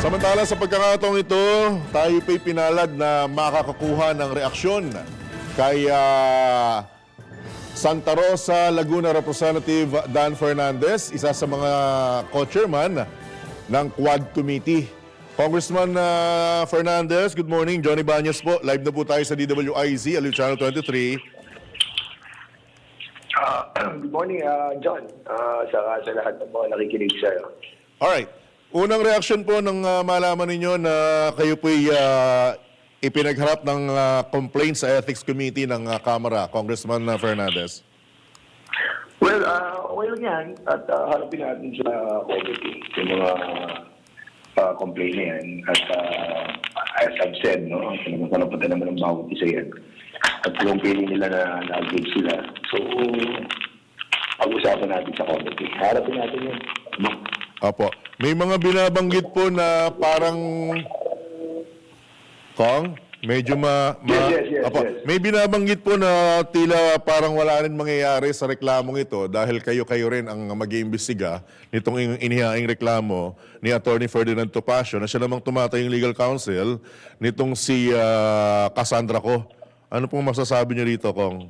Samantala sa pagkakataong ito, tayo pa'y pinalad na makakakuha ng reaksyon kay ah, Santa Rosa, Laguna Representative Dan Fernandez, isa sa mga co-chairman ng Quad Committee. Congressman ah, Fernandez, good morning. Johnny Banyas po. Live na po tayo sa DWIZ, Aliw Channel 23. Ah, good morning, ah, John. Ah, saka sa lahat ng mga nakikinig sa'yo. Alright. Unang reaksyon po nang ah, malaman ninyo na kayo po'y ah, ipinagharap ng ah, complaint sa Ethics Committee ng ah, Kamara, Congressman ah, Fernandez. Well, uh, lang yan. At ah, harapin natin sa committee yung mga uh, complaint na yan. At ah, as I've said, no, napunta naman ng bawat isa yan. At kung pili nila na na-agree sila. So, pag-usapan natin sa committee. Harapin natin yun. No? Opo. May mga binabanggit po na parang Kong, medyo ma, ma Yes, yes, yes, Opo. yes. May binabanggit po na tila parang wala rin mangyayari sa reklamong ito dahil kayo-kayo rin ang mag-iimbestiga nitong in- inihaing reklamo ni Attorney Ferdinand Topacio na siya namang tumatayong legal counsel nitong si ah, Cassandra ko. Ano pong masasabi niyo rito, Kong?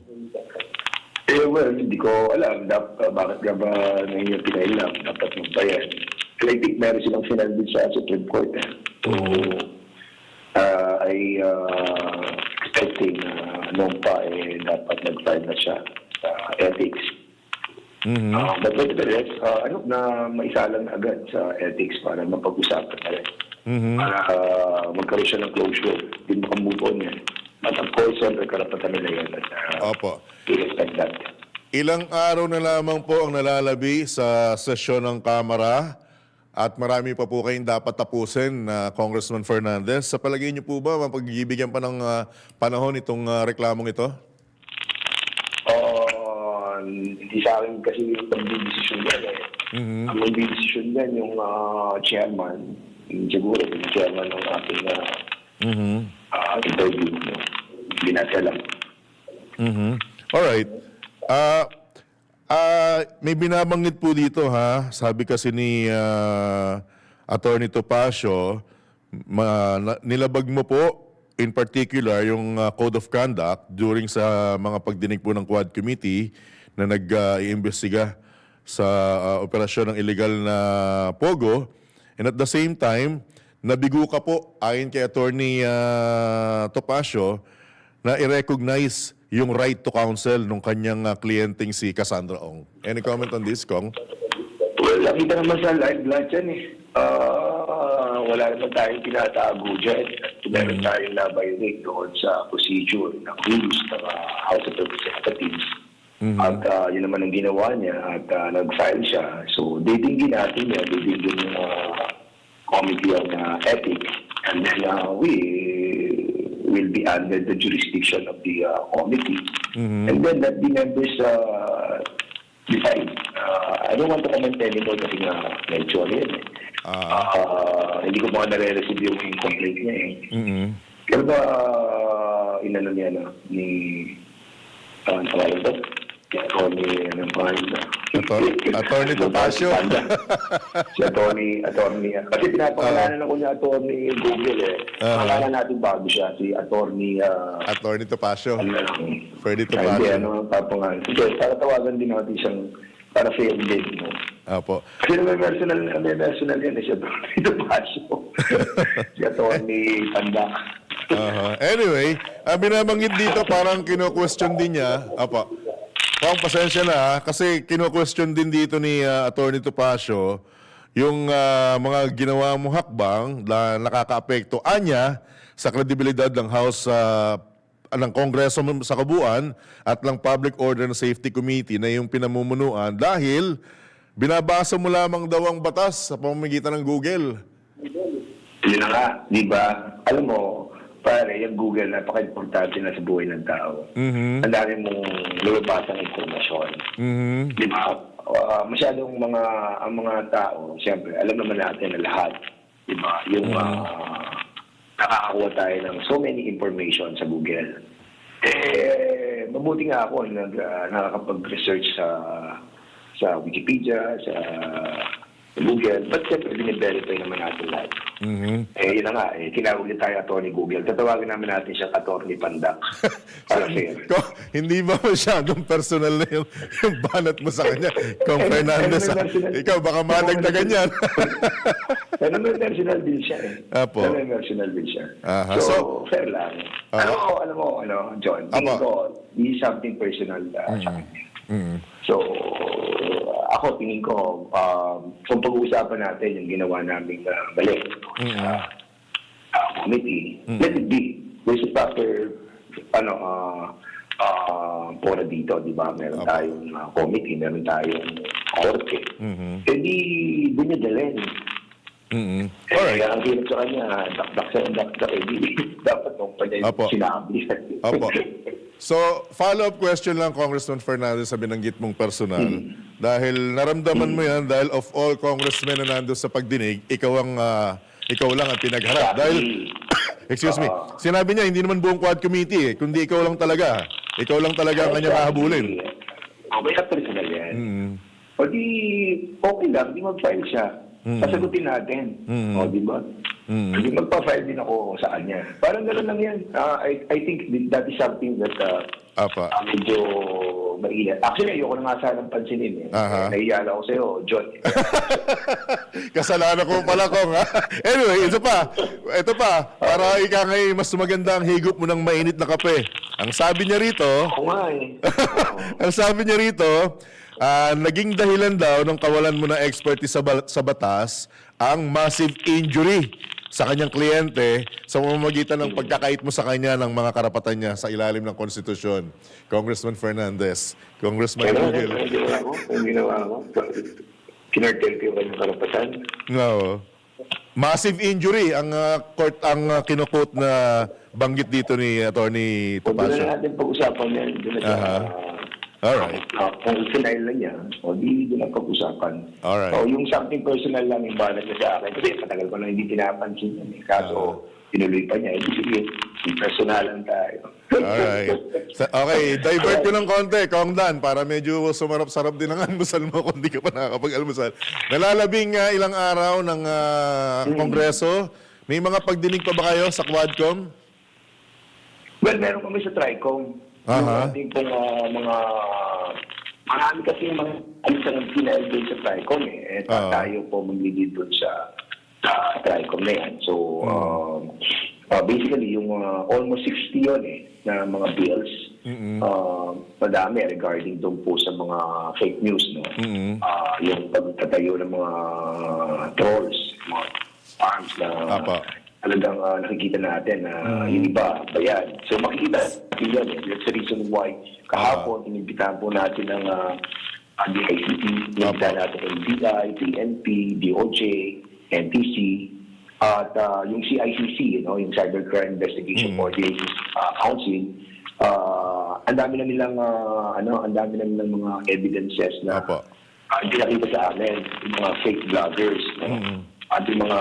Eh, well, hindi ko alam dap, uh, bakit nga ba ngayon yung pinailam. Dapat yung think meron silang sinandid sa Supreme Court. So, uh, I uh, expecting na noon pa eh, dapat nag-file na siya sa ethics. Mhm. Uh, but nevertheless, uh, ano, na maisalang agad sa ethics para mapag-usapan na rin. Mhm. Para uh, magkaroon siya ng closure. Hindi makamove on yan. At of course, siyempre, karapatan nila. At, uh, Opo. we respect that. Ilang araw na lamang po ang nalalabi sa sesyon ng Kamara at marami pa po kayong dapat tapusin na Congressman Fernandez. Sa palagay niyo po ba, mapagbibigyan pa ng ah, panahon itong ah, reklamong ito? Uh, hindi sa akin kasi yung pagdidesisyon yan eh. Mhm. Ang magdidesisyon yan yung ah, chairman, yung siguro yung chairman ng ating uh, Mhm. interview. No? Hindi natin alam. Mhm. Alright. Ah, ah, may binabanggit po dito ha. Sabi kasi ni ah, Attorney Topacio, ma, nilabag mo po in particular yung ah, Code of Conduct during sa mga pagdinig po ng Quad Committee na nag-iimbestiga sa ah, operasyon ng illegal na pogo. And at the same time, nabigo ka po ayon kay Attorney ah, Topacio na i-recognize yung right to counsel ng kanyang uh, kliyenteng si Cassandra Ong. Any comment on this, Kong? Well, nakita naman sa live lahat yan eh. Ah, wala naman tayong tinatago dyan. Meron tayong na-violate doon sa procedure ng rules ng ah, House of Representatives. At ah, yun naman ang ginawa niya at ah, nag-file siya. So, didinggin natin yan. Didinggin yung ah, Committee on ah, Ethics. And then ah, we will be under the jurisdiction of the ah, committee. And then let the members uh, decide. Uh, I don't want to comment anymore kasi nga medyo ano yan eh. Ah, hindi ko pa nare-receive yung complaint niya eh. mm Pero ba, uh, inano niya na, ni, uh, ano pangalan to? Kaya ako ni, anong pangalan na? Attorney- Attorney Topacio. si Attorney, Attorney, kasi pinapangalanan ako niya Attorney Google eh. Ah. Pangalan natin bago siya, si Attorney, uh, Attorney Topacio. ano lang, Freddy Hindi, Topacio. ano, tapangan. Sige, para tawagan din natin siyang para fair din, no? Apo. Kasi may personal, may personal yan eh, si Atty. Topacio. si Atty. Tanda. Aha. Anyway, uh, binabanggit dito parang kino-question din niya. Apo. Kong, pasensya na ha, kasi kino-question din dito ni uh, Attorney Topacio yung uh, mga ginawa mong hakbang na nakakaapekto anya sa kredibilidad ng House uh, ng Kongreso sa kabuuan at ng Public Order and Safety Committee na yung pinamumunuan dahil binabasa mo lamang daw ang batas sa pamamagitan ng Google. Yun na nga, di ba? Alam mo, pare, yung Google, napaka-importante na sa buhay ng tao. Mhm. Ang dami mong lumabasang informasyon. Mhm. Di ba? Ah, masyadong mga, ang mga tao, siyempre, alam naman natin na lahat. Di ba? Yung ah, nakakakuha tayo ng so many information sa Google. Eh, mabuti nga ako nag, ah, nakakapag-research sa sa Wikipedia, sa Google. But siyempre, bine-verify naman natin lahat. Mhm. Eh, yun na nga, eh, tinawag niya tayo attorney Google. Tatawagin namin natin siya attorney Pandak. Para fair. Ko, hindi ba masyadong personal na yung, yung banat mo sa kanya? Kung Fernandez, Eh, ah, ikaw baka madagdagan yan. Pero may personal bill siya eh. Apo. Pero may personal bill siya. Aha. So, So- fair lang. Alam mo, alam mo, ano, John, Apo. ko, is something personal uh, sa kanya. Mhm. So, ako tingin ko, um, kung pag-uusapan natin yung ginawa naming uh, mali sa uh, committee, let it be. There's a proper, ano, uh, uh, pora dito, di ba? Meron Apo. tayong uh, committee, meron tayong korte. Mhm. Eh di, dalhin. Mhm. Eh, Alright. ang hirap sa kanya, dakdak sa dakdak, eh di, dapat nung pa niya Apo. sinabi. Opo. So, follow-up question lang, Congressman Fernandez, sa binanggit mong personal. Dahil naramdaman mo yan, dahil of all congressmen na nandun sa pagdinig, ikaw ang ah, ikaw lang ang pinagharap. Dahil, excuse me, sinabi niya, hindi naman buong quad committee eh, kundi ikaw lang talaga. Ikaw lang talaga ang kanyang hahabulin. Okay ka personal yan. Mm. O di, okay lang, di mag-file siya. Pasagutin natin. Mm. O, di ba? Mm. Hindi magpa-file din ako sa kanya. Parang gano'n lang yan. Ah, I, I think that is something that uh, Apa. ah, medyo mainit. Actually, ayoko na nga sanang pansinin. Eh. Aha. Eh, Nahiya ako sa'yo, John. Kasalanan ko pala kong ha. Anyway, ito pa. Ito pa. Para ika ngay mas maganda ang higop mo ng mainit na kape. Ang sabi niya rito, Ako nga eh. Oo. ang sabi niya rito, ah, naging dahilan daw ng kawalan mo ng expertise sa, ba- sa batas ang massive injury sa kanyang kliyente sa pamamagitan ng pagkakait mo sa kanya ng mga karapatan niya sa ilalim ng konstitusyon. Congressman Fernandez, Congressman Kaya Google. ang ginawa ko, ginawa ko, kinartel ko yung kanyang karapatan. No. Massive injury ang ah, court ang uh, kinukot na banggit dito ni Attorney Kung doon na natin pag-usapan yan, doon na siya, Aha. Alright. ah, kung final na niya, o di doon ang pag-usapan. Alright. O yung something personal lang yung banat niya sa akin, kasi matagal ko na hindi pinapansin yan eh. Kaso, tinuloy pa niya, ibig sabihin, personalan tayo. Alright. Sa- Okay, divert ko ng konti, Kong Dan, para medyo sumarap-sarap din ang almusal mo kung di ka pa nakakapag-almusal. Nalalabing ah, ilang araw ng ah, Kongreso. May mga pagdinig pa ba kayo sa Quadcom? Well, meron kami sa TRICOM. Yung ating pong ah, mga... Marami kasi yung mga alisan ng doon sa TRICOM eh. eh Oo. tayo po maglilid doon sa, sa TRICOM na yan. So, um, ah, basically, yung ah, almost 60 yun eh, na mga bills. Ah, madami regarding doon po sa mga fake news, no? Ah, yung pagtatayo ng mga trolls, mga farms na Apa. Talagang ah, nakikita natin na yung iba, bayad. So makikita natin yan. That's the reason why kahapon, inimbitahan po natin ng uh, DICT, inimbitahan natin ng NBI, PNP, DOJ, NTC, at ah, yung CICC, you know, yung Cybercrime Investigation Coordination ah, Council, ah, ang dami na nilang ah, ano, ang dami na nilang mga evidences na Apo. uh, pinakita sa amin, yung mga fake vloggers, no? At yung mga,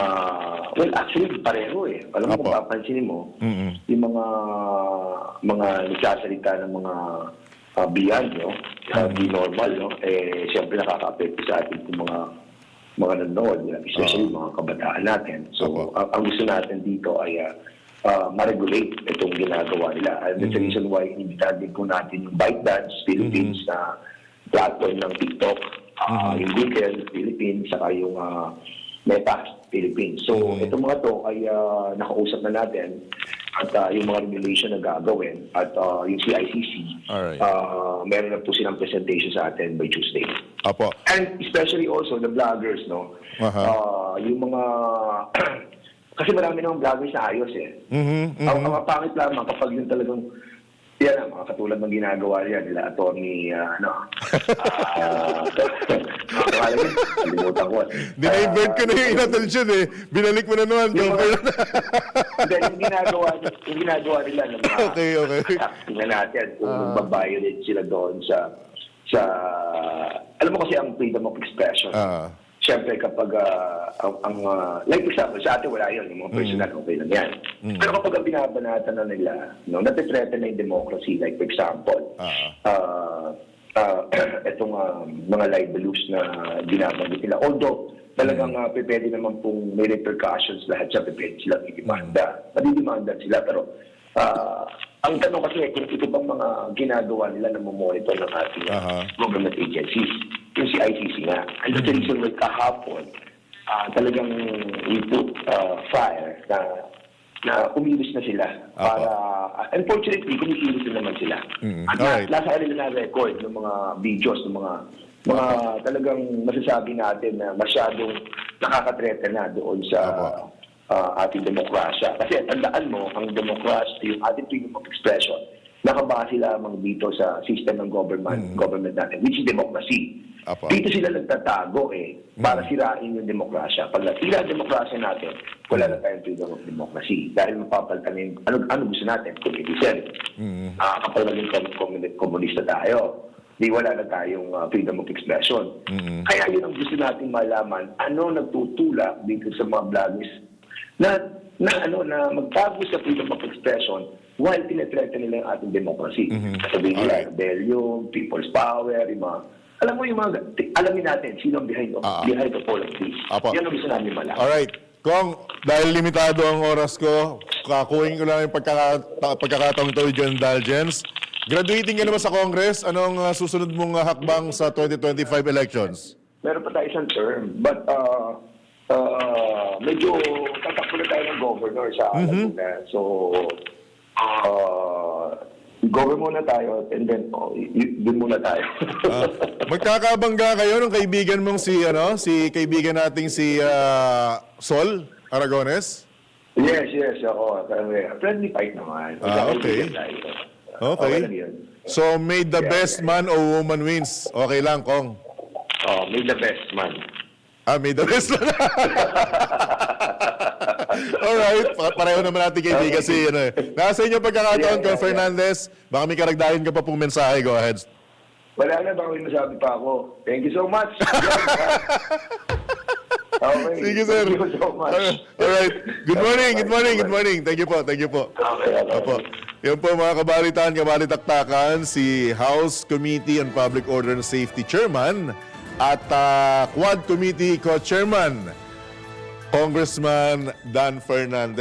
well, actually, pareho eh. Alam mo, Apo. kung papansinin mo, Mm-mm. yung mga mga nagsasalita ng mga uh, beyond, no? Uh, Di normal, no? Eh, siyempre nakaka-apekto sa ating yung mga mga nanonood, especially mga kabataan natin. So, ang, ang gusto natin dito ay uh, uh, ma-regulate itong ginagawa nila. And that's the reason why inibitahan din po natin yung Bite Dance Philippines na platform ng TikTok, uh, yung Google Philippines, saka yung uh, Meta Philippines. So, itong mga to ay uh, nakausap na natin at uh, yung mga regulation na gagawin at uh, yung CICC, Alright. uh, meron na po silang presentation sa atin by Tuesday. Apo. And especially also the vloggers, no? Aha. Ah, yung mga... kasi marami namang vloggers na ayos eh. Mhm. Ang, ang pangit lamang kapag yung talagang yan ang mga katulad ng ginagawa nila nila attorney uh, ano ah uh, kalimutan ko Dinivert ko na yung inattention eh. Binalik mo na naman. Yung mga- Hindi, yung ginagawa, yung ginagawa nila ng mga Okay, okay. tingnan natin kung magbabiolate sila doon sa sa alam mo kasi ang freedom of expression. Ah. Siyempre kapag ah, ang, ang ah, like example, sa atin wala yun, yung mga personal, okay lang yan. Pero kapag ang binabanatan na nila, no, natitreten na yung democracy, like for example, Ah. ah ah, itong ah, mga libelous na binabanggit nila. Although, talagang uh, pwede naman pong may repercussions lahat siya, pwede silang idemanda. Madidemanda sila, pero ah, ang tanong kasi kung ito bang mga ginagawa nila na monitor ng ating uh, Aha. government agencies, yung si ICC nga. And that's the reason why kahapon, ah, talagang we put ah, fire na na umilos na sila para ah, unfortunately kumikilos na naman sila Mm, at alright. na, nasa kanila na record ng mga videos ng mga mga talagang masasabi natin na masyadong nakakatreta na doon sa Apo. Ah, ating demokrasya. Kasi tandaan mo, ang demokrasya, yung ating freedom of expression, nakabase lamang dito sa system ng government government natin, which is democracy. Apo. Dito sila nagtatago eh, para sirain yung demokrasya. Pag natira ang demokrasya natin, wala na tayong freedom of democracy. Dahil mapapalitan yung, ano, ano gusto natin, communism. Ah, kapag naging komunista tayo, di wala na tayong ah, freedom of expression. Kaya yun ang gusto natin malaman, ano nagtutulak dito sa mga bloggers na na ano na magtago sa freedom of expression while tinetreta nila yung ating democracy. Sabihin nila, Alright. rebellion, people's power, yung mga alam mo yung mga, alamin natin sino ang behind, of, Ah. behind of all of this. Apo. Yan ang gusto namin malaman. Alright. Kong, dahil limitado ang oras ko, kakuhin ko lang yung pagkaka- pagkakataong ito your indulgence. Graduating ka naman sa Congress, anong uh, susunod mong uh, hakbang sa 2025 elections? Meron pa tayo isang term, but uh, uh, medyo na tayo ng governor sa Laguna. So, uh, govern muna tayo and then oh, dun muna tayo. Ah, magkakabangga kayo ng kaibigan mong si, ano, si kaibigan nating si ah, Sol Aragones? yes, yes, ako. Friendly fight naman. Ah, okay. Tayo. Okay. yun. So, may the best man or woman wins. Okay lang, Kong. Oh, may the best man. Ah, may the best man. Alright, pa- pareho naman natin kaibigan si, ano eh. Nasa inyo pagkakataon, Yeah, Kong yeah, Fernandez. Baka may karagdahin ka pa pong mensahe. Go ahead. Wala na, baka may masabi pa ako. Thank you so much. okay. Sige, sir. Thank you so much. Alright. Good morning, good morning, good morning. Thank you po, thank you po. Okay, okay. Opo. Yan po mga kabalitan, kabalitaktakan, si House Committee on Public Order and Safety Chairman at ah, Quad Committee Co-Chairman, Congressman Dan Fernandez.